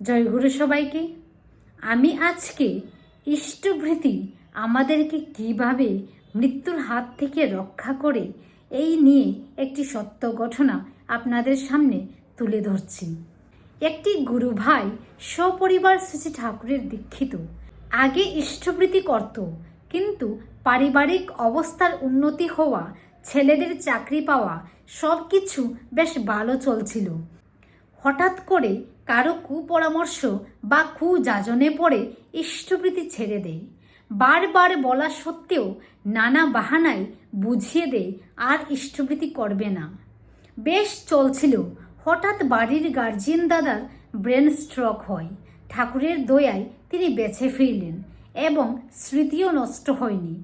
জয়গুরু সবাইকে। আমি আজকে ইষ্টভৃতি আমাদেরকে কীভাবে মৃত্যুর হাত থেকে রক্ষা করে এই নিয়ে একটি সত্য ঘটনা আপনাদের সামনে তুলে ধরছি। একটি গুরু ভাই সপরিবার শ্রী ঠাকুরের দীক্ষিত। আগে ইষ্টভৃতি করত, কিন্তু পারিবারিক অবস্থার উন্নতি হওয়া, ছেলেদের চাকরি পাওয়া সব কিছু বেশ ভালো চলছিল। হঠাৎ করে কারও কুপরামর্শ বা কুযাজনে পড়ে ইষ্টপ্রীতি ছেড়ে দেয়। বারবার বলা সত্ত্বেও নানা বাহানায় বুঝিয়ে দেয়, আর ইষ্টপ্রীতি করবে না। বেশ চলছিল, হঠাৎ বাড়ির গার্জিয়ান দাদার ব্রেন স্ট্রোক হয়। ঠাকুরের দয়ায় তিনি বেছে ফিরলেন এবং স্মৃতিও নষ্ট হয়নি।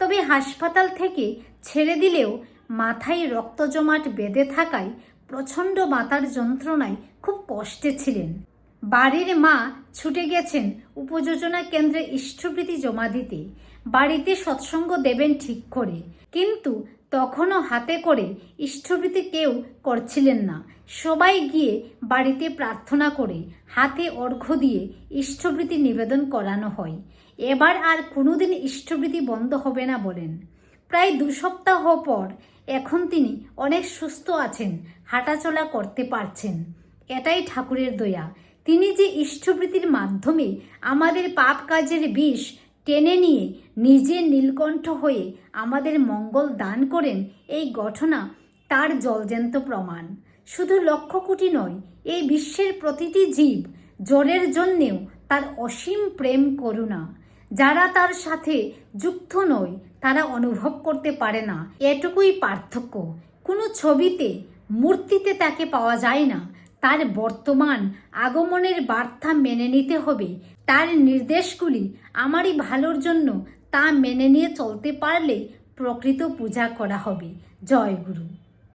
তবে হাসপাতাল থেকে ছেড়ে দিলেও মাথায় রক্ত জমাট বেঁধে থাকায় প্রচণ্ড মাথার যন্ত্রণায় খুব কষ্টে ছিলেন। বাড়ির মা ছুটে গেছেন উপযোজনা কেন্দ্রে ইষ্টপ্রীতি জমা দিতে। বাড়িতে সৎসঙ্গ দেবেন ঠিক করে। কিন্তু তখনও হাতে করে ইষ্টপ্রীতি কেউ করছিলেন না। সবাই গিয়ে বাড়িতে প্রার্থনা করে, হাতে অর্ঘ্য দিয়ে ইষ্টপ্রীতি নিবেদন করানো হয়। এবার আর কোনোদিন ইষ্টপ্রীতি বন্ধ হবে না বলেন। প্রায় দু সপ্তাহ পর এখন তিনি অনেক সুস্থ আছেন, হাঁটাচলা করতে পারছেন। এটাই ঠাকুরের দয়া। তিনি যে ইষ্টপ্রীতির মাধ্যমে আমাদের পাপ কাজের বিষ টেনে নিয়ে নিজে নীলকণ্ঠ হয়ে আমাদের মঙ্গল দান করেন, এই ঘটনা তার জলজ্যান্ত প্রমাণ। শুধু লক্ষ কোটি নয়, এই বিশ্বের প্রতিটি জীব জলের জন্যেও তার অসীম প্রেম করুণা। যারা তার সাথে যুক্ত নয়, তারা অনুভব করতে পারে না। এটুকুই পার্থক্য। কোনো ছবিতে মূর্তিতে তাকে পাওয়া যায় না। তার বর্তমান আগমনের বার্তা মেনে নিতে হবে। তার নির্দেশগুলি আমারই ভালোর জন্য তা মেনে নিয়ে চলতে পারলে প্রকৃত পূজা করা হবে। জয় গুরু।